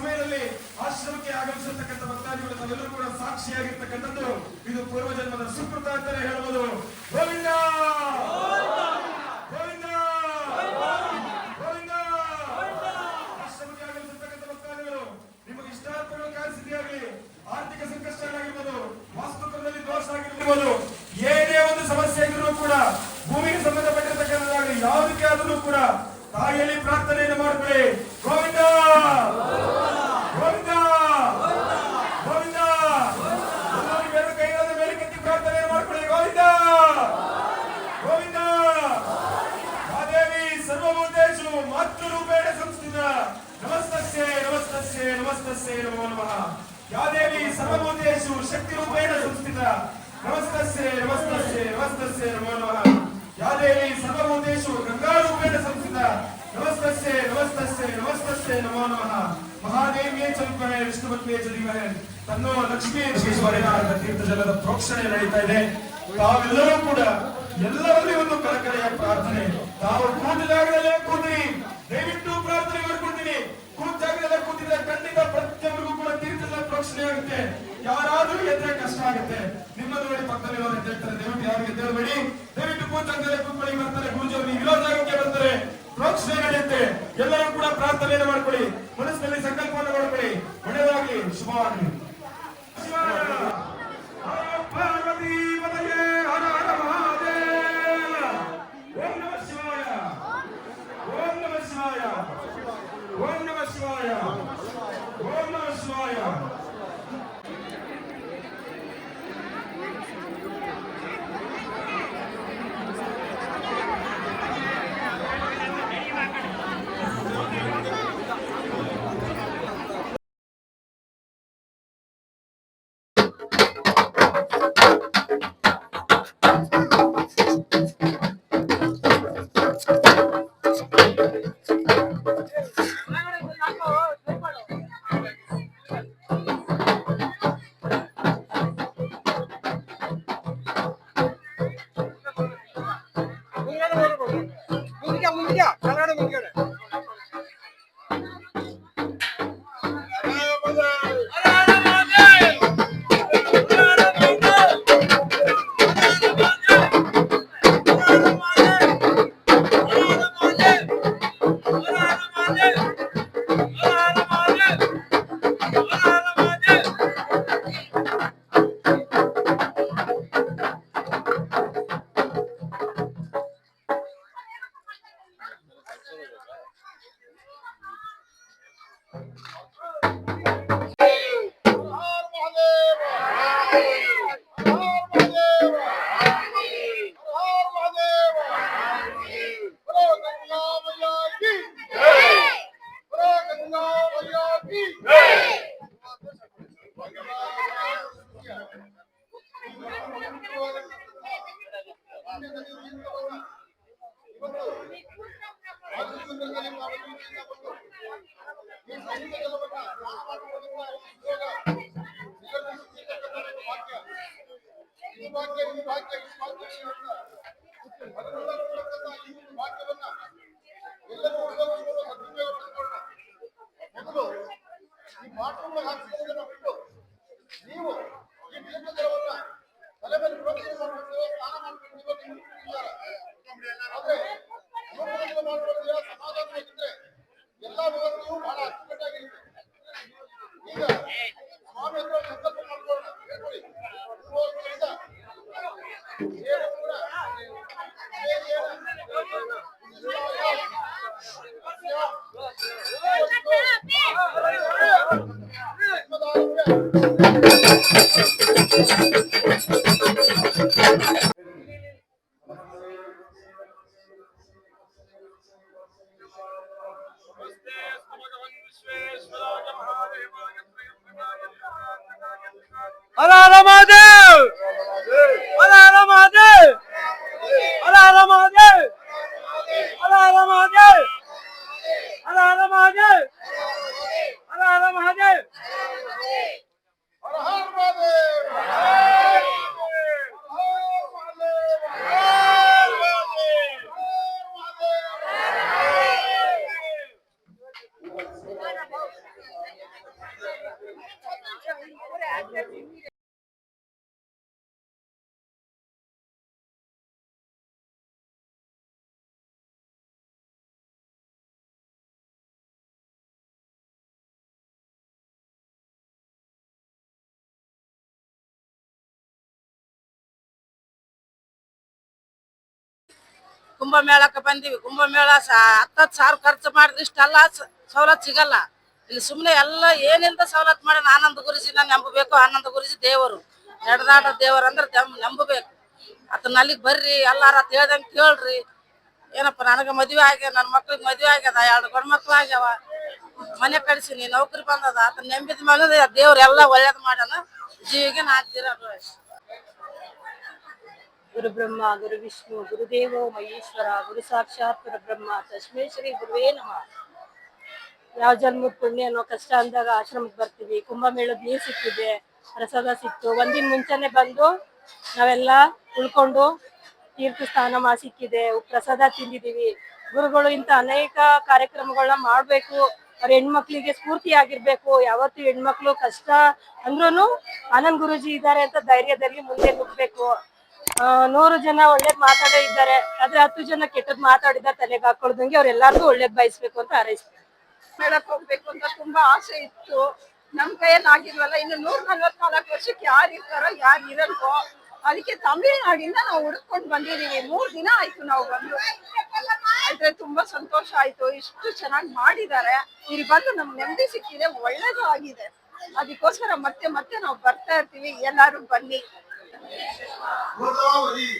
ಸಮಯದಲ್ಲಿ ಆಶ್ರಮಕ್ಕೆ ಆಗಮಿಸಿರ್ತಕ್ಕಂಥ ಭಕ್ತಾದಿಗಳು ನಾವೆಲ್ಲರೂ ಕೂಡ ಸಾಕ್ಷಿಯಾಗಿರ್ತಕ್ಕಂಥದ್ದು. ಇದು ಪೂರ್ವಜನ್ಮದ ಸುಕೃತ ಅಂತಲೇ ಹೇಳಬಹುದು ದೇವಿ ಸರ್ವಭೂತೇಶು ಶಕ್ತಿ ರೂಪೇಣ ಸಂಸ್ಥಿತ ನಮಸ್ತಸ್ಯೆ ನಮಸ್ತಸ್ಯೆ ನಮಸ್ತಸ್ಯೆ ನಮೋ ನಮಃ ಯಾ ದೇವಿ ಸರ್ವಭೂತೇಶು ಗಂಗಾ ರೂಪೇಣ ಸಂಸ್ಥಿತ ನಮಸ್ತಸ್ಯೆ ನಮಸ್ತಸ್ಯೆ ನಮಸ್ತಸ್ಯೆ ನಮೋ ನಮಃ ಮಹಾದೇವಿಯೇ ಚಲ್ಪನೆ ವಿಷ್ಣುಪತ್ನಿಯೇ ಚಲಿಮಹೆ ತನ್ನೋ ಲಕ್ಷ್ಮೀ ವಿಶ್ವೇಶ್ವರಯ್ಯ ತೀರ್ಥ ಜಲದ ಪ್ರೋಕ್ಷಣೆ ನಡೀತಾ ಇದೆ. ತಾವೆಲ್ಲರೂ ಕೂಡ ಎಲ್ಲರಲ್ಲಿ ಒಂದು ಕಳಕಳಿಯ ಪ್ರಾರ್ಥನೆ. ತಾವು ಕೂತ ಜಾಗದಲ್ಲೇ ಕೂತಿರಿ. ದಯವಿಟ್ಟು ಪ್ರಾರ್ಥನೆ ಮಾಡ್ಕೊಳ್ತೀನಿ. ಕೂತ ಜಾಗದಲ್ಲೇ ಕೂತಿದ್ರೆ ಖಂಡಿತ ಪ್ರೋಕ್ಷಣೆ ಆಗುತ್ತೆ ಯಾರಾದ್ರೂ ಎದ್ರೆ ಕಷ್ಟ ಆಗುತ್ತೆ. ನಿಮ್ಮ ನೋಡಿ ಪಕ್ಕದಲ್ಲಿ ಅಂತ ಹೇಳ್ತಾರೆ ದಯವಿಟ್ಟು ಯಾರಿಗೆ ಎದ್ದೇಳಬೇಡಿ. ದಯವಿಟ್ಟು ಕೂತಂಗಲೇ ಕೂತ್ಕೊಳ್ಳಿ. ಬರ್ತಾರೆ. ನೀವು ಇರೋ ಜಾಗಕ್ಕೆ ಬರ್ತಾರೆ ಪ್ರೋಕ್ಷಣೆ ನಡೆಯುತ್ತೆ ಎಲ್ಲರೂ ಕೂಡ ಪ್ರಾರ್ಥನೆ ಮಾಡ್ಕೊಳ್ಳಿ thank Ara ara madem! Ara ಕುಂಭಮೇಳಕ್ಕೆ ಬಂದೀವಿ. ಕುಂಭಮೇಳ ಹತ್ತತ್ತು ಸಾವಿರ ಖರ್ಚು ಮಾಡಿದ್ರೆ ಇಷ್ಟೆಲ್ಲ ಸವಲತ್ತು ಸಿಗಲ್ಲ. ಇಲ್ಲಿ ಸುಮ್ಮನೆ ಎಲ್ಲ ಏನಿಂದ ಸವಲತ್ತು ಮಾಡಿ ಆನಂದ ಗುರುಜಿನ ನಂಬಬೇಕು, ಆನಂದ ಗುರುಜಿ ದೇವರು. ನಡೆದಾಡ ದೇವರು ಅಂದ್ರೆ ನಂಬಬೇಕು. ಅದನ್ನ ಅಲ್ಲಿಗೆ ಬರ್ರಿ, ಎಲ್ಲಾರ ಕೇಳ್ರಿ. ಏನಪ್ಪ, ನನಗೆ ಮದುವೆ ಆಗ್ಯ ನನ್ನ ಮಕ್ಳಿಗೆ ಮದುವೆ ಆಗ್ಯದ, ಎರಡು ಗಂಡ್ಮಕ್ಳು ಆಗ್ಯಾವ. ಮನೆ ಕಳಿಸಿನಿ ನೌಕರಿ ಬಂದದ ಅದನ್ನ ನಂಬಿದ ಮೇಲೆ ದೇವ್ರು ಎಲ್ಲ ಒಳ್ಳೇದು ಮಾಡೋಣ ಜೀವಿಗೆ ನಾಲ್ಕು ಗುರು ಬ್ರಹ್ಮ ಗುರು ವಿಷ್ಣು ಗುರುದೇವೋ ಮಹೇಶ್ವರ, ಗುರು ಸಾಕ್ಷಾತ್ ಪರಬ್ರಹ್ಮ ತಸ್ಮೇ ಶ್ರೀ ಗುರುವೇ ನಮಃ. ಯಾವ ಜನ್ಮದ ಪುಣ್ಯ ಅನ್ನೋ ಕಷ್ಟ ಅಂದಾಗ ಆಶ್ರಮಕ್ಕೆ ಬರ್ತೀವಿ. ಕುಂಭಮೇಳದ ನೀರು ಸಿಕ್ಕಿದೆ, ಪ್ರಸಾದ ಸಿಕ್ತು. ಒಂದಿನ ಮುಂಚೆನೆ ಬಂದು ನಾವೆಲ್ಲ ಉಳ್ಕೊಂಡು ತೀರ್ಥ ಸ್ಥಾನ ಮಾ ಸಿಕ್ಕಿದೆ. ಪ್ರಸಾದ ತಿಂದಿದೀವಿ ಗುರುಗಳು ಇಂಥ ಅನೇಕ ಕಾರ್ಯಕ್ರಮಗಳನ್ನ ಮಾಡ್ಬೇಕು. ಅವ್ರ ಹೆಣ್ಮಕ್ಳಿಗೆ ಸ್ಫೂರ್ತಿ ಆಗಿರ್ಬೇಕು. ಯಾವತ್ತು ಹೆಣ್ಮಕ್ಳು ಕಷ್ಟ ಅಂದ್ರೂ ಆನಂದ್ ಗುರುಜಿ ಇದ್ದಾರೆ ಅಂತ ಧೈರ್ಯದಲ್ಲಿ ಮುಂದೆ ನುಗ್ಬೇಕು ನೂರು ಜನ ಒಳ್ಳೇದ್ ಮಾತಾಡೋ ಇದ್ದಾರೆ. ಆದ್ರೆ ಹತ್ತು ಜನ ಕೆಟ್ಟದ್ ಮಾತಾಡಿದ ತಲೆಗೆ ಹಾಕೊಳ್ದಂಗೆ ಅವ್ರೆಲ್ಲಾರ್ಗು ಒಳ್ಳೇದ್ ಬಯಸ್ಬೇಕು ಅಂತ ಹಾರೈಸ್ತಾರೆ. ಮೇಳಕ್ ಹೋಗ್ಬೇಕು ಅಂತ ತುಂಬಾ ಆಸೆ ಇತ್ತು. ನಮ್ ಕೈಯಲ್ಲಿ ಆಗಿಲ್ವಲ್ಲ, ಇನ್ನು ನೂರ್ ನಲ್ವತ್ನಾಲ್ಕು ವರ್ಷಕ್ಕೆ ಯಾರು ಇರ್ತಾರೋ, ಯಾರು ಇರಲ್ವೋ, ಅದಕ್ಕೆ ತಮಿಳ್ನಾಡಿಂದ ನಾವು ಹುಡುಕೊಂಡು ಬಂದಿದೀವಿ. ಮೂರ್ ದಿನ ಆಯ್ತು ನಾವು ಬಂದು. ಆದ್ರೆ ತುಂಬಾ ಸಂತೋಷ ಆಯ್ತು. ಇಷ್ಟು ಚೆನ್ನಾಗಿ ಮಾಡಿದ್ದಾರೆ. ಇಲ್ಲಿ ಬಂದು ನಮ್ ನೆಮ್ಮದಿ ಸಿಕ್ಕಿದೆ ಒಳ್ಳೇದು ಆಗಿದೆ ಅದಕ್ಕೋಸ್ಕರ ಮತ್ತೆ ಮತ್ತೆ ನಾವು ಬರ್ತಾ ಇರ್ತೀವಿ. ಎಲ್ಲಾರು ಬನ್ನಿ. గోదావరి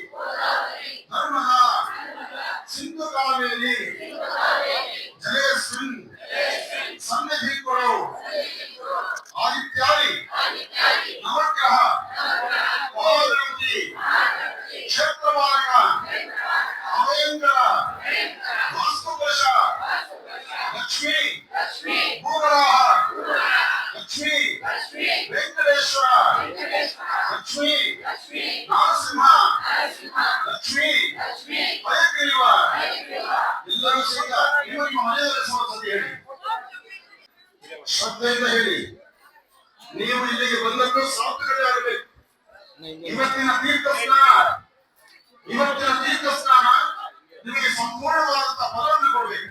నర్మదా సింధు కావేరి ಲಕ್ಷ್ಮಿ ನರಸಿಂಹ ಲಕ್ಷ್ಮಿ ಭಯಗ್ರೀವ ಎಲ್ಲರೂ ಸಹಿತ ನೀವು ನಿಮ್ಮ ಮನೆಯಲ್ಲಿ ಸಹೋದರಿ ಹೇಳಿ ಶ್ರದ್ಧೆಯಿಂದ ಹೇಳಿ ನೀವು ಇಲ್ಲಿಗೆ ಬಂದದ್ದು ಸಾರ್ಥಕತೆ ಆಗಬೇಕು ಇವತ್ತಿನ ತೀರ್ಥ ಸ್ನಾನ ಇವತ್ತಿನ ತೀರ್ಥ ಸ್ನಾನ ನಿಮಗೆ ಸಂಪೂರ್ಣವಾದಂತಹ ಫಲವನ್ನು ಕೊಡಬೇಕು.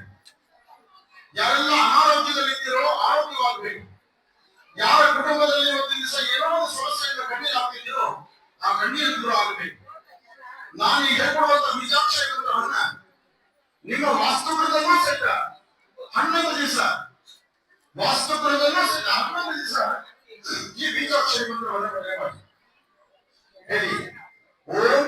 ಯಾರೆಲ್ಲ ಕುಟುಂಬದಲ್ಲಿ ಇವತ್ತಿನ ದಿವಸ ಏನೋ ಒಂದು ಸಮಸ್ಯೆಯಿಂದ ಕಣ್ಣೀರು ಹಾಕ್ತಿದ್ದೀರೋ ಆ ಕಣ್ಣೀರು ದೂರ ಆಗಬೇಕು. ನಾನು ಹೇಳ್ಕೊಡುವಂತ ನಿಜಾಕ್ಷ ಅಣ್ಣ ನಿಮ್ಮ ವಾಸ್ತುಗೃಹದಲ್ಲೂ ಸಹಿತ ಹನ್ನೊಂದು ದಿವಸ ವಾಸ್ತುಗೃಹದಲ್ಲೂ ಸಹಿತ ಹನ್ನೊಂದು ದಿವಸ ಈ ಪಠನೆ ಮಾಡಿ ಹೇಳಿ, ಓಂ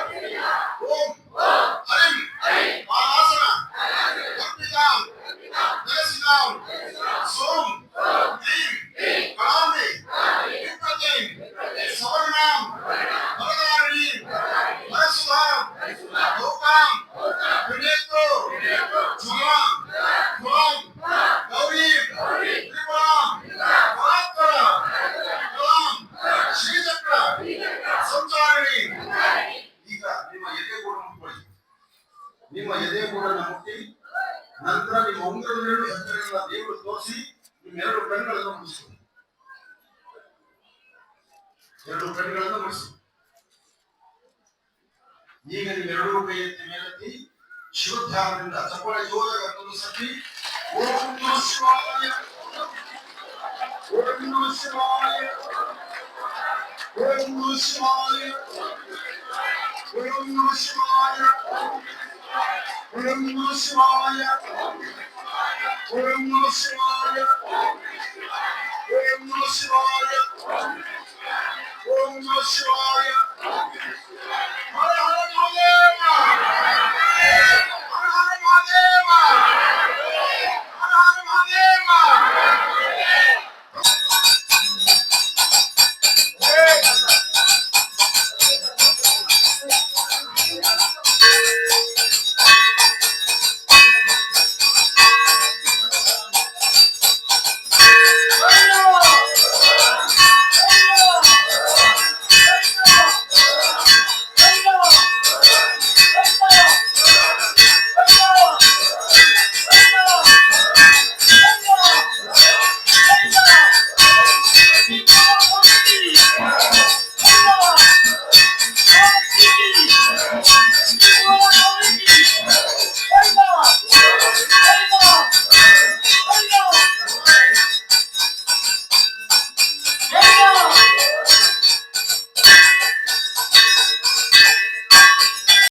ಈಗ ನೀವೆರಡೂ ಕೈ ಎತ್ತಿ ಮೇಲೆತ್ತಿ ಶಿವಧ್ಯಾನದಿಂದ ಚಪ್ಪಾಳೆ ಜೋರಾಗಿ ಹತ್ತೊಂದು ಸತಿ ಓಂ ನಮಃ ಶಿವಾಯ ಓಂ ನಮಃ ಶಿವಾಯ ಓಂ ನಮಃ ಶಿವಾಯ ಓಂ ನಮಃ ಶಿವಾಯ ಓಂ ನಮಃ ಶಿವಾಯ ಓಂ ನಮಃ ಶಿವಾಯ ಓಂ ನಮಃ ಶಿವಾಯ ಓಂ ನಮಃ ಶಿವಾಯ